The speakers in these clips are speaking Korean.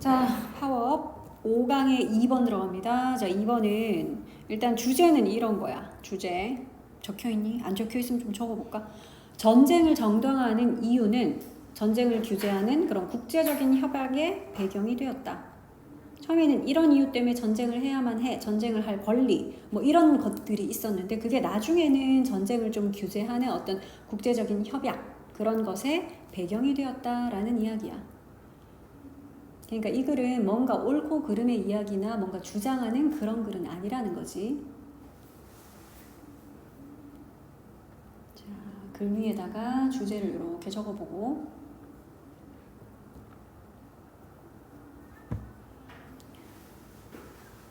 자, 파워업 5강에 2번 들어갑니다. 자, 2번은 일단 주제는 이런 거야. 주제. 적혀 있니? 안 적혀 있으면 좀 적어 볼까? 전쟁을 정당화하는 이유는 전쟁을 규제하는 그런 국제적인 협약의 배경이 되었다. 처음에는 이런 이유 때문에 전쟁을 해야만 해. 전쟁을 할 권리. 뭐 이런 것들이 있었는데 그게 나중에는 전쟁을 좀 규제하는 어떤 국제적인 협약 그런 것의 배경이 되었다라는 이야기야. 그러니까 이 글은 뭔가 옳고 그름의 이야기나 뭔가 주장하는 그런 글은 아니라는 거지. 자, 글 위에다가 주제를 이렇게 적어보고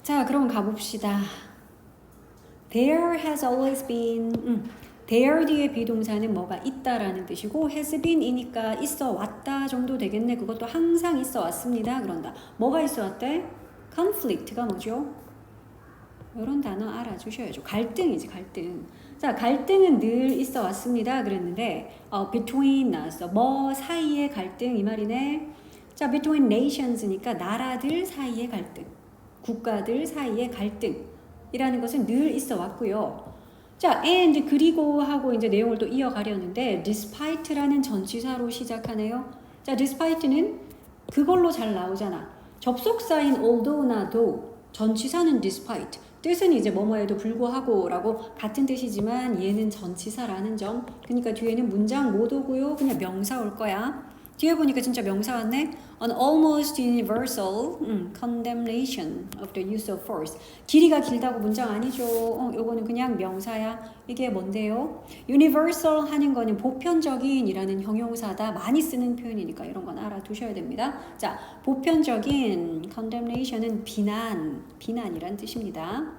자, 그럼 가봅시다. There has always been 음, there 뒤에 비동사는 뭐가 있다라는 뜻이고 has been이니까 있어 왔다 정도 되겠네. 그것도 항상 있어 왔습니다. 그런다. 뭐가 있어 왔대? conflict가 뭐죠? 이런 단어 알아주셔야죠. 갈등이지 갈등. 자 갈등은 늘 있어 왔습니다. 그랬는데 어, between 나왔어. 뭐 사이의 갈등 이 말이네. 자 between nations니까 나라들 사이의 갈등, 국가들 사이의 갈등이라는 것은 늘 있어 왔고요. 자, and 그리고 하고 이제 내용을 또 이어가려는데 despite라는 전치사로 시작하네요. 자, despite는 그걸로 잘 나오잖아. 접속사인 although나 though 전치사는 despite 뜻은 이제 뭐뭐에도 불구하고라고 같은 뜻이지만 얘는 전치사라는 점. 그러니까 뒤에는 문장 못 오고요. 그냥 명사 올 거야. 뒤에 보니까 진짜 명사 왔네. An almost universal 음, condemnation of the use of force. 길이가 길다고 문장 아니죠. 어, 요거는 그냥 명사야. 이게 뭔데요? universal 하는 거는 보편적인이라는 형용사다. 많이 쓰는 표현이니까 이런 건 알아두셔야 됩니다. 자, 보편적인 condemnation은 비난, 비난이란 뜻입니다.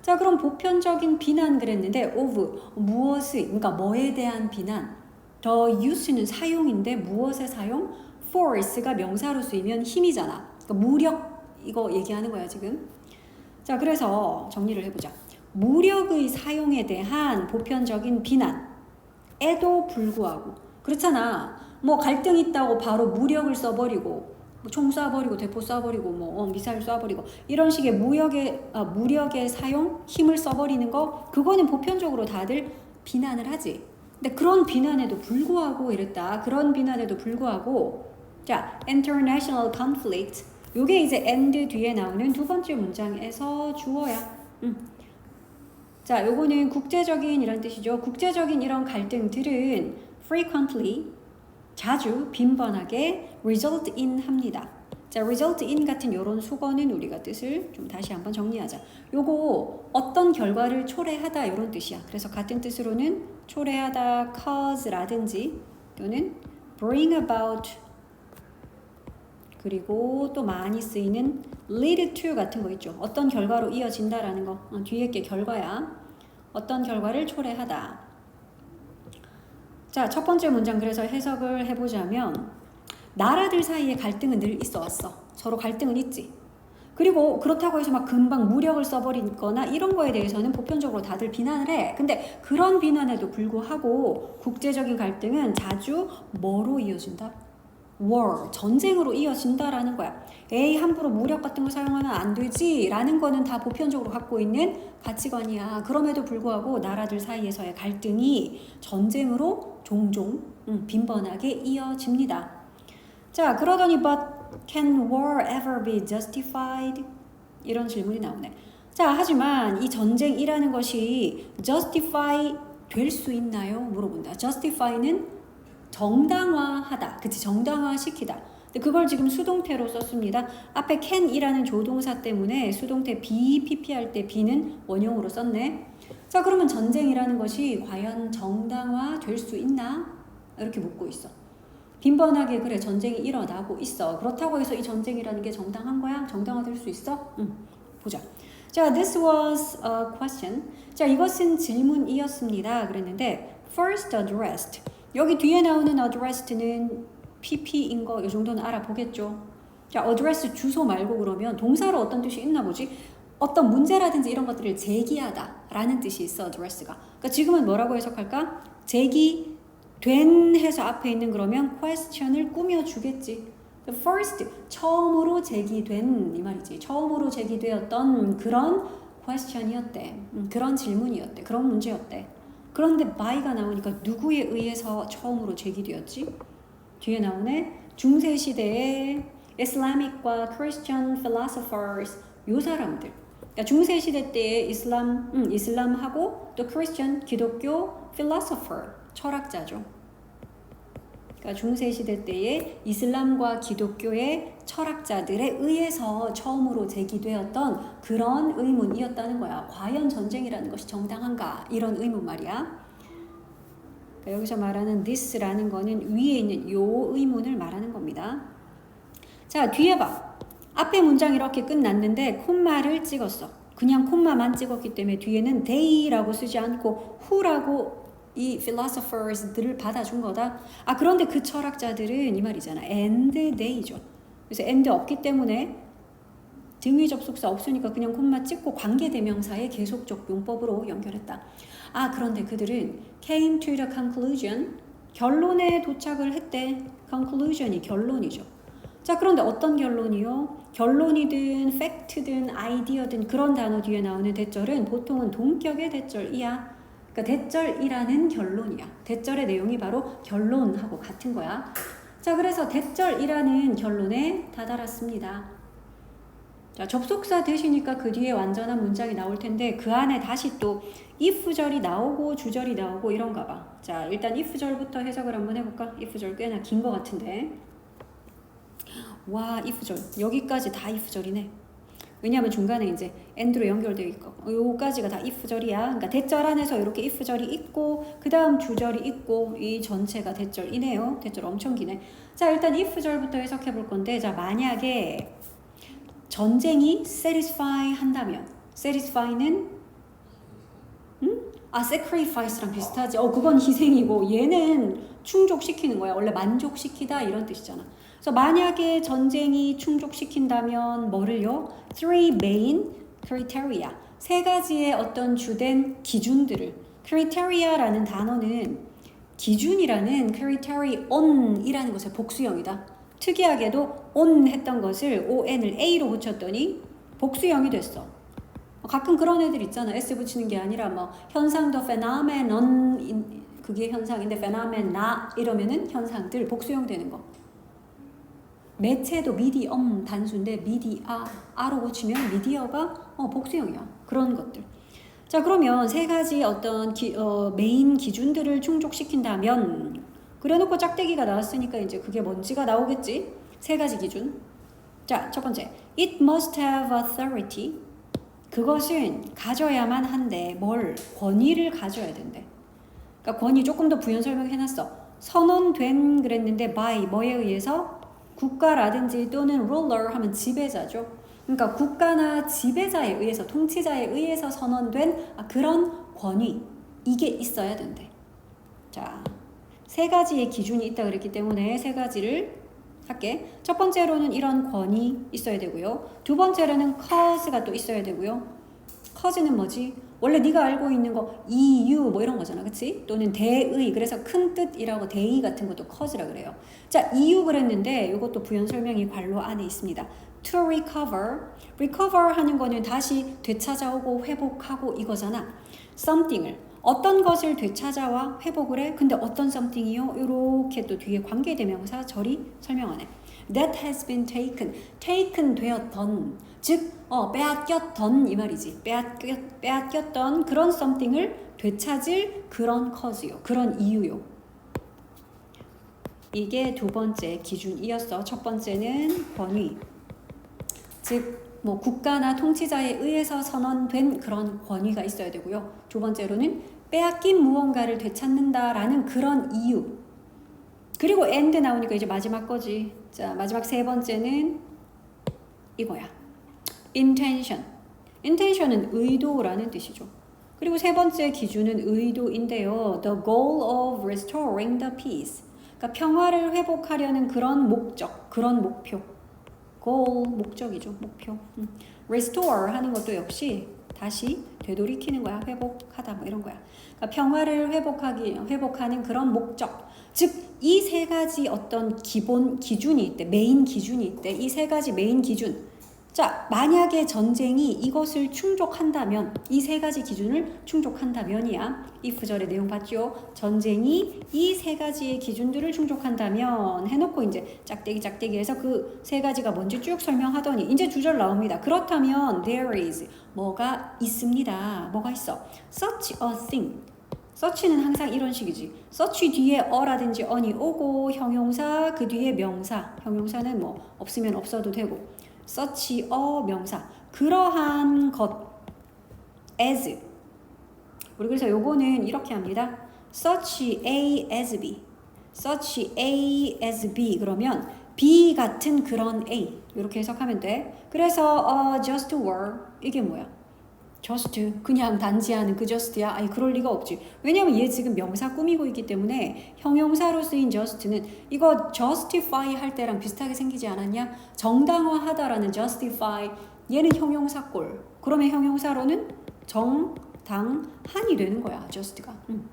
자, 그럼 보편적인 비난 그랬는데 of 무엇의, 그러니까 뭐에 대한 비난? 더 use는 사용인데 무엇의 사용? force가 명사로 쓰이면 힘이잖아. 그러니까 무력 이거 얘기하는 거야 지금. 자 그래서 정리를 해보자. 무력의 사용에 대한 보편적인 비난에도 불구하고 그렇잖아. 뭐 갈등 있다고 바로 무력을 써버리고 뭐총 쏴버리고 대포 쏴버리고 뭐 어, 미사일 쏴버리고 이런 식의 무력의 아, 무력의 사용 힘을 써버리는 거 그거는 보편적으로 다들 비난을 하지. 근데 그런 비난에도 불구하고 이랬다. 그런 비난에도 불구하고 자, international conflict 요게 이제 end 뒤에 나오는 두 번째 문장에서 주어야. 음. 자, 요거는 국제적인 이란 뜻이죠. 국제적인 이런 갈등들은 frequently 자주 빈번하게 result in 합니다. 자, result in 같은 요런 수거는 우리가 뜻을 좀 다시 한번 정리하자. 요거 어떤 결과를 초래하다 요런 뜻이야. 그래서 같은 뜻으로는 초래하다 cause라든지 또는 bring about 그리고 또 많이 쓰이는 lead to 같은 거 있죠. 어떤 결과로 이어진다라는 거. 어, 뒤에 게 결과야. 어떤 결과를 초래하다. 자, 첫 번째 문장 그래서 해석을 해보자면 나라들 사이에 갈등은 늘 있어 왔어. 서로 갈등은 있지. 그리고 그렇다고 해서 막 금방 무력을 써버리거나 이런 거에 대해서는 보편적으로 다들 비난을 해. 근데 그런 비난에도 불구하고 국제적인 갈등은 자주 뭐로 이어진다? war, 전쟁으로 이어진다라는 거야. 에이, 함부로 무력 같은 거 사용하면 안 되지. 라는 거는 다 보편적으로 갖고 있는 가치관이야. 그럼에도 불구하고 나라들 사이에서의 갈등이 전쟁으로 종종 음, 빈번하게 이어집니다. 자, 그러더니 but can war ever be justified? 이런 질문이 나오네. 자, 하지만 이 전쟁이라는 것이 justify 될 수 있나요? 물어본다. justify는 정당화하다. 그치? 정당화시키다. 근데 그걸 지금 수동태로 썼습니다. 앞에 can이라는 조동사 때문에 수동태 be, pp 할 때 be는 원형으로 썼네. 자, 그러면 전쟁이라는 것이 과연 정당화 될 수 있나? 이렇게 묻고 있어. 빈번하게 그래 전쟁이 일어나고 있어. 그렇다고 해서 이 전쟁이라는 게 정당한 거야? 정당화될 수 있어? 응. 보자. 자, this was a question. 자, 이것은 질문이었습니다. 그랬는데 first addressed. 여기 뒤에 나오는 addressed는 pp인 거 이 정도는 알아보겠죠. 자, address 주소 말고 그러면 동사로 어떤 뜻이 있나 보지? 어떤 문제라든지 이런 것들을 제기하다라는 뜻이 있어 address가. 그러니까 지금은 뭐라고 해석할까? 제기 된 해서 앞에 있는 그러면 question을 꾸며 주겠지. The first 처음으로 제기된 이 말이지. 처음으로 제기되었던 그런 question이었대. 음, 그런 질문이었대. 그런 문제였대. 그런데 by가 나오니까 누구에 의해서 처음으로 제기되었지? 뒤에 나오네. 중세 시대에 Islamic과 Christian philosophers 요 사람들. 그러니까 중세 시대 때에 이슬람, 음, 이슬람하고 또 Christian 기독교 philosopher 철학자죠. 그러니까 중세 시대 때에 이슬람과 기독교의 철학자들에 의해서 처음으로 제기되었던 그런 의문이었다는 거야. 과연 전쟁이라는 것이 정당한가? 이런 의문 말이야. 그러니까 여기서 말하는 this라는 거는 위에 있는 요 의문을 말하는 겁니다. 자, 뒤에 봐. 앞에 문장 이렇게 끝났는데 콤마를 찍었어. 그냥 콤마만 찍었기 때문에 뒤에는 they라고 쓰지 않고 who라고 이 philosophers들을 받아준 거다. 아 그런데 그 철학자들은 이 말이잖아. and they죠. 그래서 and 없기 때문에 등위 접속사 없으니까 그냥 콤마 찍고 관계 대명사의 계속적 용법으로 연결했다. 아 그런데 그들은 came to the conclusion 결론에 도착을 했대. conclusion이 결론이죠. 자 그런데 어떤 결론이요? 결론이든 팩트든 아이디어든 그런 단어 뒤에 나오는 대절은 보통은 동격의 대절이야. 그러니까 대절이라는 결론이야. 대절의 내용이 바로 결론하고 같은 거야. 자, 그래서 대절이라는 결론에 다다랐습니다. 자, 접속사 되시니까 그 뒤에 완전한 문장이 나올 텐데 그 안에 다시 또 if절이 나오고 주절이 나오고 이런가 봐. 자, 일단 if절부터 해석을 한번 해볼까? if절 꽤나 긴 것 같은데. 와, if절. 여기까지 다 if절이네. 왜냐하면 중간에 이제 end로 연결되어 있고 요까지가 다 if절이야. 그러니까 대절 안에서 이렇게 if절이 있고 그 다음 주절이 있고 이 전체가 대절이네요. 대절 엄청 기네. 자 일단 if절부터 해석해 볼 건데 자 만약에 전쟁이 satisfy 한다면 satisfy는 음? 아 sacrifice랑 비슷하지. 어 그건 희생이고 얘는 충족시키는 거야. 원래 만족시키다 이런 뜻이잖아. 그래서 만약에 전쟁이 충족시킨다면 뭐를요? Three main criteria. 세 가지의 어떤 주된 기준들을 criteria라는 단어는 기준이라는 criterion,이라는 것의 복수형이다. 특이하게도 on 했던 것을 on을 a로 붙였더니 복수형이 됐어. 가끔 그런 애들 있잖아. s 붙이는 게 아니라 뭐 현상도 phenomenon 그게 현상인데 phenomena 이러면은 현상들 복수형 되는 거. 매체도 미디엄 단수인데 미디아 아로 고치면 미디어가 어, 복수형이야. 그런 것들. 자 그러면 세 가지 어떤 기, 어, 메인 기준들을 충족시킨다면 그래놓고 짝대기가 나왔으니까 이제 그게 뭔지가 나오겠지. 세 가지 기준. 자 첫 번째, it must have authority. 그것은 가져야만 한데 뭘 권위를 가져야 된대. 그러니까 권위 조금 더 부연 설명해놨어. 선언된 그랬는데 by 뭐에 의해서 국가라든지 또는 ruler 하면 지배자죠. 그러니까 국가나 지배자에 의해서 통치자에 의해서 선언된 아, 그런 권위 이게 있어야 된대. 자, 세 가지의 기준이 있다 그랬기 때문에 세 가지를 할게. 첫 번째로는 이런 권위 있어야 되고요. 두 번째로는 cause가 또 있어야 되고요. Cause는 뭐지? 원래 네가 알고 있는 거 이유 뭐 이런 거잖아, 그렇지? 또는 대의 그래서 큰 뜻이라고 대의 같은 것도 cause라 그래요. 자 이유 그랬는데 이것도 부연 설명이 관로 안에 있습니다. To recover, recover 하는 거는 다시 되찾아오고 회복하고 이거잖아. something을 어떤 것을 되찾아와 회복을 해. 근데 어떤 something이요? 이렇게 또 뒤에 관계대명사 절이 설명하네. That has been taken, taken 되었던 즉 어, 빼앗겼던 이 말이지. 빼앗겼, 빼앗겼던 그런 something을 되찾을 그런 cause요. 그런 이유요. 이게 두 번째 기준이었어. 첫 번째는 권위. 즉, 뭐 국가나 통치자에 의해서 선언된 그런 권위가 있어야 되고요. 두 번째로는 빼앗긴 무언가를 되찾는다라는 그런 이유. 그리고 and 나오니까 이제 마지막 거지. 자, 마지막 세 번째는 이거야. intention. intention은 의도라는 뜻이죠. 그리고 세 번째 기준은 의도인데요. The goal of restoring the peace. 그러니까 평화를 회복하려는 그런 목적, 그런 목표. goal 목적이죠, 목표. 음. restore 하는 것도 역시 다시 되돌이키는 거야, 회복하다 뭐 이런 거야. 그러니까 평화를 회복하기, 회복하는 그런 목적, 즉 이 세 가지 어떤 기본 기준이 있대. 메인 기준이 있대. 이 세 가지 메인 기준. 자, 만약에 전쟁이 이것을 충족한다면 이 세 가지 기준을 충족한다면이야. 이 구절의 내용 봤죠? 전쟁이 이 세 가지의 기준들을 충족한다면 해놓고 이제 짝대기 짝대기 해서 그 세 가지가 뭔지 쭉 설명하더니 이제 주절 나옵니다. 그렇다면 there is 뭐가 있습니다. 뭐가 있어? such a thing. 서치는 항상 이런 식이지. 서치 뒤에 어라든지 언이 오고 형용사 그 뒤에 명사. 형용사는 뭐 없으면 없어도 되고. 서치 어 명사. 그러한 것 as 우리 그래서 요거는 이렇게 합니다. such A as B. such A as B 그러면 B 같은 그런 A 이렇게 해석하면 돼. 그래서 어, just were 이게 뭐야? Just 그냥 단지 하는 그 just야. 아니 그럴 리가 없지. 왜냐면 얘 지금 명사 꾸미고 있기 때문에 형용사로 쓰인 just는 이거 justify 할 때랑 비슷하게 생기지 않았냐? 정당화하다라는 justify. 얘는 형용사꼴. 그러면 형용사로는 정당한이 되는 거야 just가. 음.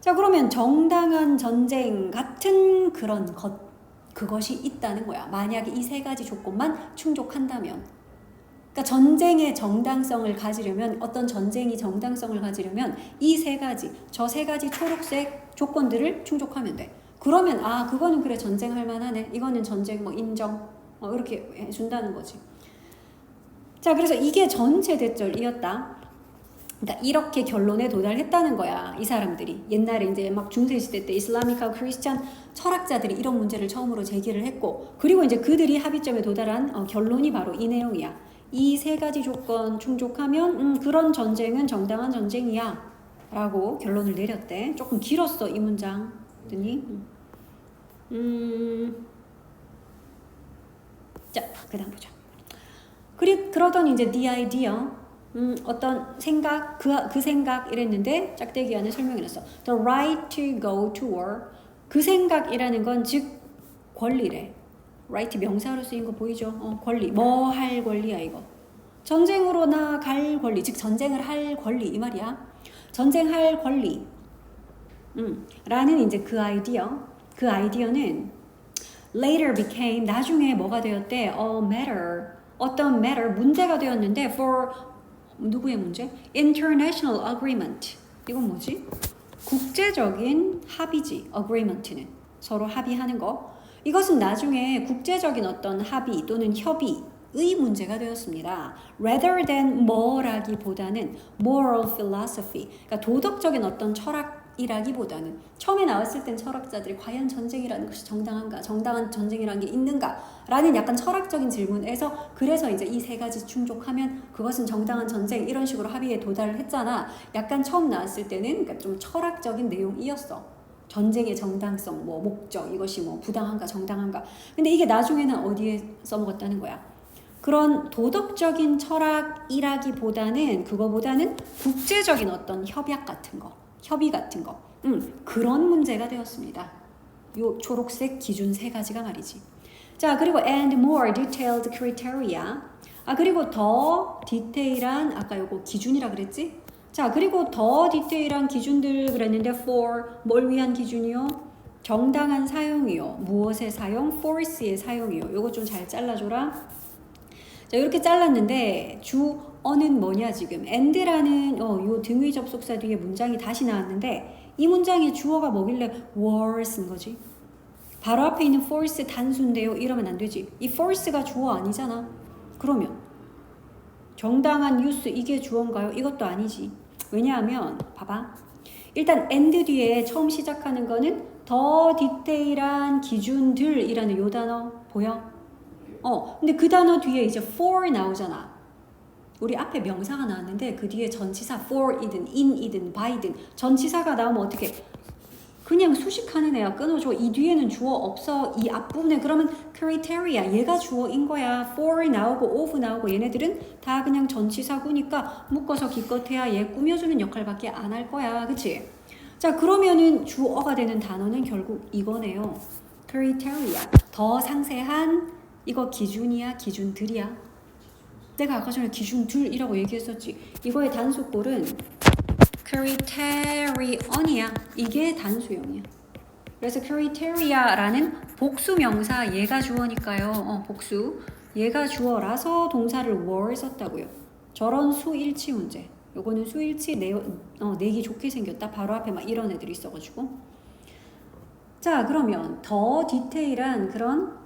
자 그러면 정당한 전쟁 같은 그런 것 그것이 있다는 거야. 만약에 이 세 가지 조건만 충족한다면 그러니까 전쟁의 정당성을 가지려면 어떤 전쟁이 정당성을 가지려면 이 세 가지 저 세 가지 초록색 조건들을 충족하면 돼. 그러면 아 그거는 그래 전쟁할 만하네. 이거는 전쟁 뭐 인정 어, 이렇게 해준다는 거지. 자 그래서 이게 전체 대절이었다. 그러니까 이렇게 결론에 도달했다는 거야 이 사람들이 옛날에 이제 막 중세 시대 때 이슬람이카 크리스찬 철학자들이 이런 문제를 처음으로 제기를 했고 그리고 이제 그들이 합의점에 도달한 어, 결론이 바로 이 내용이야. 이 세 가지 조건 충족하면 음, 그런 전쟁은 정당한 전쟁이야. 라고 결론을 내렸대. 조금 길었어 이 문장. 더니? 음, 자 그다음 보자. 그리, 그러던 이제 the idea 음, 어떤 생각 그, 그 생각 이랬는데 짝대기 안에 설명해놨어. The right to go to war. 그 생각이라는 건 즉 권리래 right 명사로 쓰인 거 보이죠? 어, 권리. 뭐 할 권리야 이거. 전쟁으로 나갈 권리, 즉 전쟁을 할 권리 이 말이야. 전쟁할 권리. 음, 라는 이제 그 아이디어. 그 아이디어는 later became 나중에 뭐가 되었대? a matter. 어떤 matter 문제가 되었는데 for 누구의 문제? international agreement. 이건 뭐지? 국제적인 합의지. agreement는 서로 합의하는 거. 이것은 나중에 국제적인 어떤 합의 또는 협의 의 문제가 되었습니다. rather than 뭐라기보다는 moral philosophy, 그러니까 도덕적인 어떤 철학이라기보다는 처음에 나왔을 땐 철학자들이 과연 전쟁이라는 것이 정당한가, 정당한 전쟁이라는 게 있는가라는 약간 철학적인 질문에서 그래서 이제 이 세 가지 충족하면 그것은 정당한 전쟁 이런 식으로 합의에 도달을 했잖아. 약간 처음 나왔을 때는 그러니까 좀 철학적인 내용이었어. 전쟁의 정당성, 뭐 목적 이것이 뭐 부당한가 정당한가. 근데 이게 나중에는 어디에 써먹었다는 거야? 그런 도덕적인 철학이라기보다는 그거보다는 국제적인 어떤 협약 같은 거, 협의 같은 거, 음, 그런 문제가 되었습니다. 요 초록색 기준 세 가지가 말이지. 자 그리고 and more detailed criteria. 아 그리고 더 디테일한 아까 요거 기준이라 그랬지? 자, 그리고 더 디테일한 기준들 그랬는데 for 뭘 위한 기준이요? 정당한 사용이요. 무엇의 사용? force의 사용이요. 요거 좀 잘 잘라줘라. 자, 이렇게 잘랐는데 주 어는 뭐냐 지금? and라는 어, 요 등위 접속사 뒤에 문장이 다시 나왔는데 이 문장의 주어가 뭐길래 were 쓴 거지? 바로 앞에 있는 force 단수인데요. 이러면 안 되지. 이 force가 주어 아니잖아. 그러면 정당한 뉴스 이게 주어인가요? 이것도 아니지. 왜냐하면 봐봐. 일단 and 뒤에 처음 시작하는 거는 더 디테일한 기준들이라는 요 단어 보여? 어, 근데 그 단어 뒤에 이제 for 나오잖아. 우리 앞에 명사가 나왔는데 그 뒤에 전치사 for이든 in이든 by든 전치사가 나오면 어떻게 그냥 수식하는 애야 끊어줘. 이 뒤에는 주어 없어. 이 앞부분에 그러면 criteria 얘가 주어인 거야. for 나오고 of 나오고 얘네들은 다 그냥 전치사구니까 묶어서 기껏해야 얘 꾸며주는 역할밖에 안 할 거야. 그치? 자 그러면은 주어가 되는 단어는 결국 이거네요. criteria 더 상세한 이거 기준이야 기준들이야. 내가 아까 전에 기준들이라고 얘기했었지. 이거의 단수꼴은 크리테리언이야. 이게 단수형이야. 그래서 criteria라는 복수 명사 얘가 주어니까요. 어, 복수. 얘가 주어라서 동사를 were 썼다고요. 저런 수일치 문제. 요거는 수일치 내, 어, 내기 좋게 생겼다. 바로 앞에 막 이런 애들이 있어가지고. 자, 그러면 더 디테일한 그런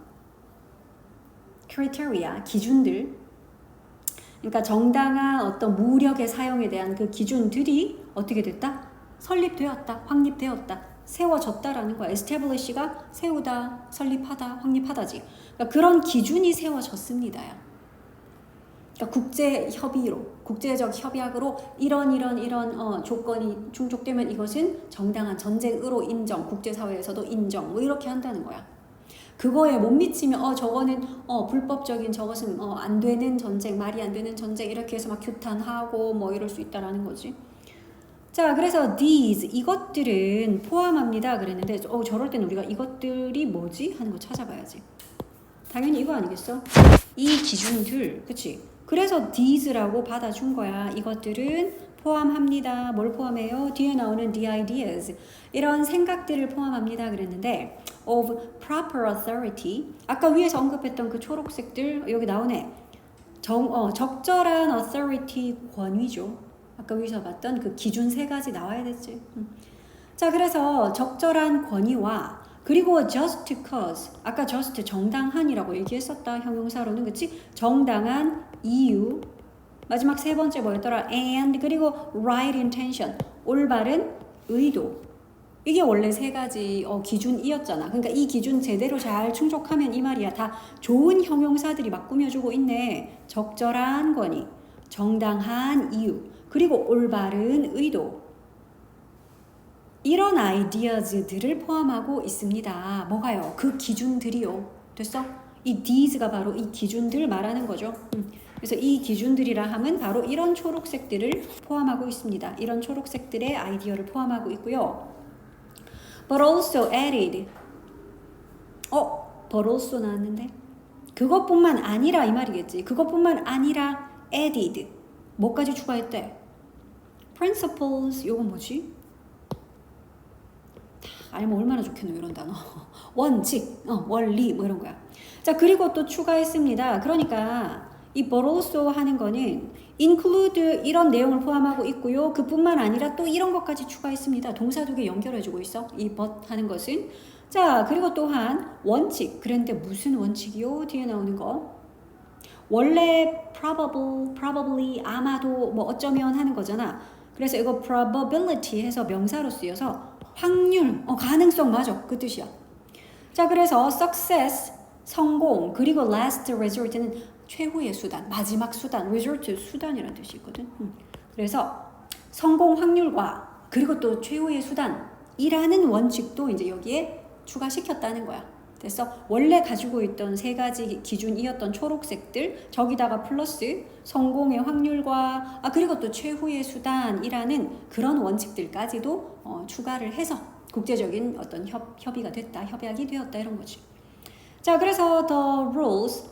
criteria, 기준들. 그러니까 정당한 어떤 무력의 사용에 대한 그 기준들이 어떻게 됐다? 설립되었다, 확립되었다, 세워졌다라는 거야. establish가 세우다, 설립하다, 확립하다지. 그러니까 그런 기준이 세워졌습니다요. 그러니까 국제 협의로, 국제적 협약으로 이런 이런 이런 어, 조건이 충족되면 이것은 정당한 전쟁으로 인정, 국제사회에서도 인정, 뭐 이렇게 한다는 거야. 그거에 못 미치면 어 저거는 어 불법적인 저것은 어 안 되는 전쟁, 말이 안 되는 전쟁 이렇게 해서 막 규탄하고 뭐 이럴 수 있다라는 거지. 자, 그래서 these 이것들은 포함합니다. 그랬는데 어 저럴 때는 우리가 이것들이 뭐지 하는 거 찾아봐야지. 당연히 이거 아니겠어? 이 기준들, 그치? 그래서 these라고 받아준 거야. 이것들은 포함합니다. 뭘 포함해요? 뒤에 나오는 the ideas. 이런 생각들을 포함합니다. 그랬는데 of proper authority. 아까 위에서 언급했던 그 초록색들 여기 나오네. 정, 어, 적절한 authority 권위죠. 아까 위에서 봤던 그 기준 세 가지 나와야 됐지. 음. 자, 그래서 적절한 권위와 그리고 just cause. 아까 just 정당한이라고 얘기했었다. 형용사로는 그치? 정당한 이유. 마지막 세 번째 뭐였더라? and 그리고 right intention. 올바른 의도. 이게 원래 세 가지 어, 기준이었잖아. 그러니까 이 기준 제대로 잘 충족하면 이 말이야. 다 좋은 형용사들이 막 꾸며주고 있네. 적절한 권위, 정당한 이유, 그리고 올바른 의도. 이런 아이디어즈들을 포함하고 있습니다. 뭐가요? 그 기준들이요. 됐어? 이 these가 바로 이 기준들 말하는 거죠. 음. 그래서 이 기준들이라 함은 바로 이런 초록색들을 포함하고 있습니다. 이런 초록색들의 아이디어를 포함하고 있고요. But also added. 어, but also 나왔는데? 그것뿐만 아니라 이 말이겠지. 그것뿐만 아니라 added. 뭐까지 추가했대? Principles. 요건 뭐지? 알면 얼마나 좋겠노 이런 단어. 원칙 어, 원리 뭐 이런 거야. 자 그리고 또 추가했습니다. 그러니까 이 also 하는 거는 include 이런 내용을 포함하고 있고요. 그뿐만 아니라 또 이런 것까지 추가했습니다. 동사 두 개 연결해주고 있어 이 but 하는 것은. 자 그리고 또한 원칙. 그런데 무슨 원칙이요? 뒤에 나오는 거. 원래 probable, probably, 아마도 뭐 어쩌면 하는 거잖아. 그래서 이거 probability 해서 명사로 쓰여서 확률, 어, 가능성 맞아. 그 뜻이야. 자, 그래서 success, 성공, 그리고 last resort는 최후의 수단, 마지막 수단, resort 수단이라는 뜻이 있거든. 음. 그래서 성공 확률과 그리고 또 최후의 수단이라는 원칙도 이제 여기에 추가시켰다는 거야. 됐어? 원래 가지고 있던 세 가지 기준이었던 초록색들 저기다가 플러스 성공의 확률과 아 그리고 또 최후의 수단이라는 그런 원칙들까지도 어, 추가를 해서 국제적인 어떤 협, 협의가 됐다 협약이 되었다 이런 거지. 자 그래서 the rules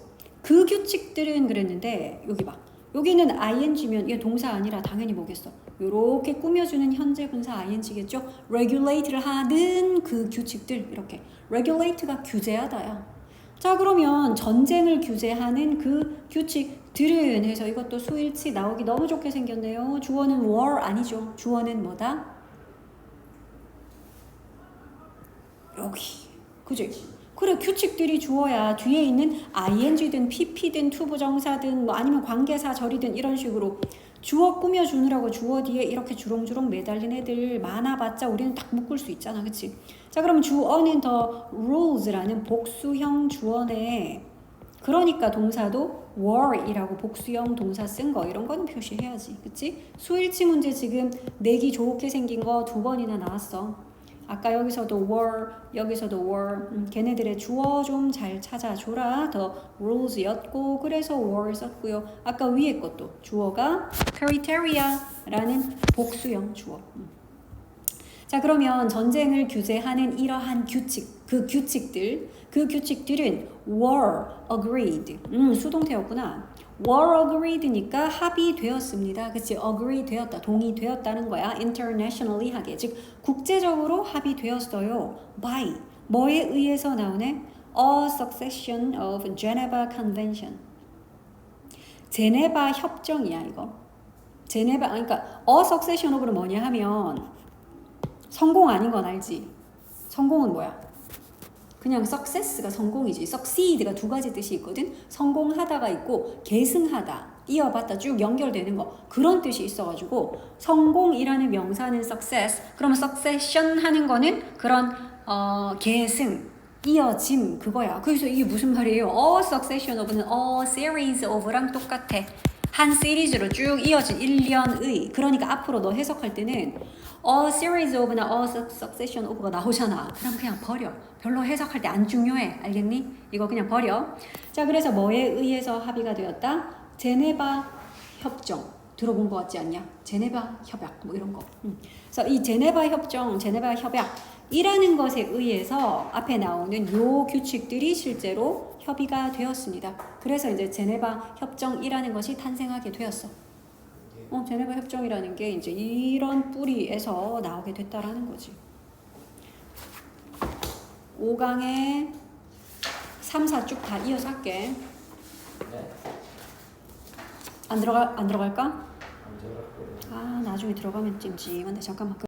그 규칙들은 그랬는데 여기 봐. 여기는 ing면 이게 동사 아니라 당연히 뭐겠어? 요렇게 꾸며주는 현재 분사 ing겠죠? regulate를 하는 그 규칙들 이렇게 regulate가 규제하다야. 자 그러면 전쟁을 규제하는 그 규칙들은 해서 이것도 수일치 나오기 너무 좋게 생겼네요. 주어는 war 아니죠. 주어는 뭐다? 여기 그지? 그래 규칙들이 주어야 뒤에 있는 ing든 pp든 투부정사든 뭐 아니면 관계사 절이든 이런 식으로 주어 꾸며주느라고 주어 뒤에 이렇게 주렁주렁 매달린 애들 많아봤자 우리는 딱 묶을 수 있잖아 그치? 자 그럼 주어는 더 rules라는 복수형 주어네 그러니까 동사도 were이라고 복수형 동사 쓴 거 이런 거는 표시해야지 그치? 수일치 문제 지금 내기 좋게 생긴 거 두 번이나 나왔어 아까 여기서도 were, 여기서도 were. 음, 걔네들의 주어 좀 잘 찾아줘라. 더 rules였고 그래서 were 썼고요. 아까 위에 것도 주어가 criteria라는 복수형 주어. 음. 자 그러면 전쟁을 규제하는 이러한 규칙, 그 규칙들, 그 규칙들은 were agreed. 음, 수동태였구나. Were agreed니까 합의되었습니다. 그치? agree 되었다, 동의되었다는 거야. internationally 하게. 즉, 국제적으로 합의되었어요. by. 뭐에 의해서 나오네? A succession of Geneva Convention. 제네바 협정이야, 이거. 제네바, 아니, 그러니까 a succession of는 뭐냐 하면 성공 아닌 건 알지? 성공은 뭐야? 그냥 success가 성공이지. succeed가 두 가지 뜻이 있거든. 성공하다가 있고 계승하다, 이어받다 쭉 연결되는 거 그런 뜻이 있어가지고 성공이라는 명사는 success. 그러면 succession 하는 거는 그런 어, 계승, 이어짐 그거야. 그래서 이게 무슨 말이에요? A succession of는 a series of랑 똑같아. 한 시리즈로 쭉 이어진 1년의 그러니까 앞으로 너 해석할 때는 a series of나 a succession of가 나오잖아 그럼 그냥 버려 별로 해석할 때 안 중요해 알겠니? 이거 그냥 버려 자 그래서 뭐에 의해서 합의가 되었다? 제네바 협정 들어본 것 같지 않냐? 제네바 협약 뭐 이런 거 음. 그래서 이 제네바 협정 제네바 협약 이라는 것에 의해서 앞에 나오는 요 규칙들이 실제로 협의가 되었습니다. 그래서 이제 제네바 협정이라는 것이 탄생하게 되었어. 어, 제네바 협정이라는 게 이제 이런 뿌리에서 나오게 됐다라는 거지. 5강에 3, 4 쭉 다 이어서 할게. 네. 안 들어가 안 들어갈까? 안 들어갈. 아, 나중에 들어가면 찜찜한데 잠깐만.